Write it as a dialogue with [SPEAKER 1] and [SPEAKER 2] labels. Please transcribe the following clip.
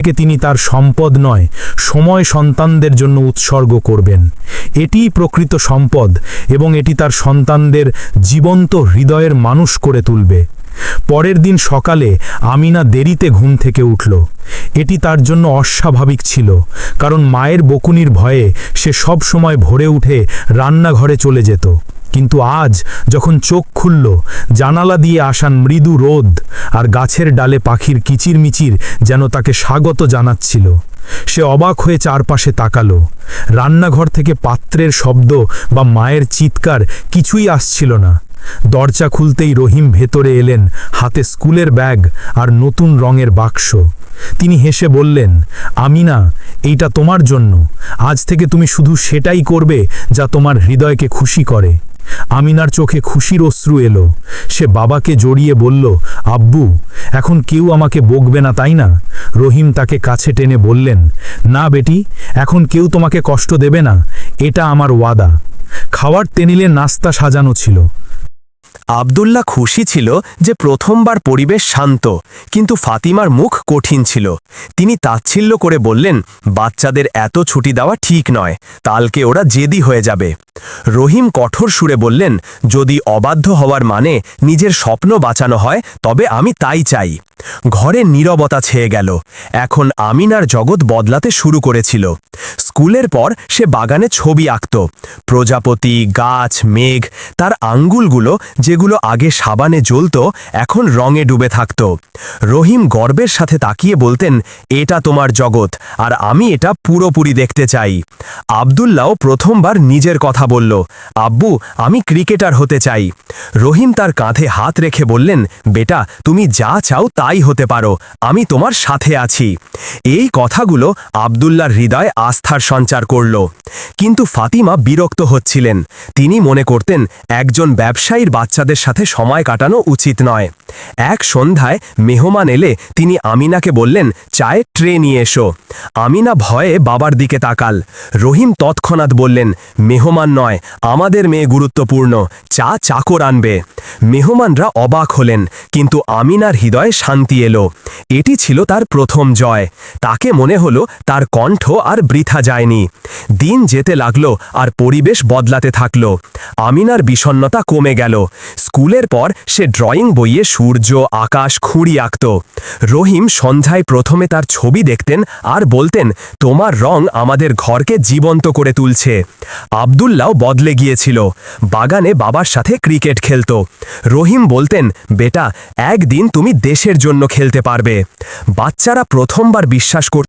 [SPEAKER 1] থেকে তিনি তার সম্পদ নয়, সময় সন্তানদের জন্য উৎসর্গ করবেন। এটিই প্রকৃত সম্পদ এবং এটি তার সন্তানদের জীবন্ত হৃদয়ের মানুষ করে তুলবে। পরের দিন সকালে আমিনা দেরিতে ঘুম থেকে উঠল। এটি তার জন্য অস্বাভাবিক ছিল, কারণ মায়ের বকুনির ভয়ে সে সব সময় ভোরে উঠে রান্নাঘরে চলে যেত। কিন্তু আজ যখন চোখ খুলল, জানালা দিয়ে আসান মৃদু রোদ আর গাছের ডালে পাখির কিচিরমিচির যেন তাকে স্বাগত জানাচ্ছিল। সে অবাক হয়ে চারপাশে তাকালো। রান্নাঘর থেকে পাত্রের শব্দ বা মায়ের চিৎকার কিছুই আসছিল না। দরজা খুলতেই রহিম ভেতরে এলেন, হাতে স্কুলের ব্যাগ আর নতুন রঙের বাক্স। তিনি হেসে বললেন, আমিনা, এইটা তোমার জন্য। আজ থেকে তুমি শুধু সেটাই করবে যা তোমার হৃদয়কে খুশি করে। আমিনার চোখে খুশির অশ্রু এলো। সে বাবাকে জড়িয়ে বলল, আব্বু, এখন কেউ আমাকে বকবে না, তাই না? রহিম তাকে কাছে টেনে বললেন, না বেটি, এখন কেউ তোমাকে কষ্ট দেবে না, এটা আমার ওয়াদা। খাওয়ার টেনিলে নাস্তা সাজানো ছিল।
[SPEAKER 2] আবদুল্লাহ খুশি ছিল যে প্রথমবার পরিবেশ শান্ত, কিন্তু ফাতিমার মুখ কঠিন ছিল। তিনি তাচ্ছিল্য করে বললেন, বাচ্চাদের এত ছুটি দেওয়া ঠিক নয়, কালকে ওরা জেদি হয়ে যাবে। রহিম কঠোর সুরে বললেন, যদি অবাধ্য হওয়ার মানে নিজের স্বপ্ন বাঁচানো হয়, তবে আমি তাই চাই। ঘরে নীরবতা ছেয়ে গেল। এখন আমিনার জগৎ বদলাতে শুরু করেছিল। স্কুলের পর সে বাগানে ছবি আঁকত। প্রজাপতি, গাছ, মেঘ, তার আঙ্গুলগুলো যেগুলো আগে সাবানে জ্বলত, এখন রঙে ডুবে থাকত। রহিম গর্বের সাথে তাকিয়ে বলতেন, এটা তোমার জগৎ, আর আমি এটা পুরোপুরি দেখতে চাই। আবদুল্লাও প্রথমবার নিজের কথা বলল, আব্বু, আমি ক্রিকেটার হতে চাই। রহিম তার কাঁধে হাত রেখে বললেন, বেটা, তুমি যা চাও তাই হতে পারো, আমি তোমার সাথে আছি। এই কথাগুলো আবদুল্লার হৃদয় আস্থার সঞ্চার করল। কিন্তু ফাতিমা বিরক্ত হচ্ছিলেন। তিনি মনে করতেন, একজন ব্যবসায়ীর বাচ্চাদের সাথে সময় কাটানো উচিত নয়। এক সন্ধ্যায় মেহমান এলে তিনি আমিনাকে বললেন, চায়ে ট্রে নিয়ে এসো। আমিনা ভয়ে বাবার দিকে তাকাল। রহিম তৎক্ষণাৎ বললেন, মেহমান নয়, আমাদের মেয়ে গুরুত্বপূর্ণ। চা চাকর আনবে। মেহমানরা অবাক হলেন, কিন্তু আমিনার হৃদয়ে শান্তি এলো। এটি ছিল তার প্রথম জয়। তাকে মনে হলো তার কণ্ঠ আর বৃথা যায়নি। দিন যেতে লাগল আর পরিবেশ বদলাতে থাকল। আমিনার বিষণ্নতা কমে গেল। স্কুলের পর সে ড্রয়িং বইয়ে সূর্য, আকাশ, খুঁড়ি আঁকত। রহিম সন্ধ্যায় প্রথমে তার ছবি দেখতেন আর বলতেন, তোমার রং আমাদের ঘরকে জীবন্ত করে তুলছে। আবদুল্লাও বদলে গিয়েছিল। বাগানে বাবার সাথে ক্রিকেট খেলতো। রহিম বলতেন, বেটা, একদিন তুমি দেশের জন্য খেলতে পারবে। বাচ্চারা প্রথমবার বিশ্বাস করত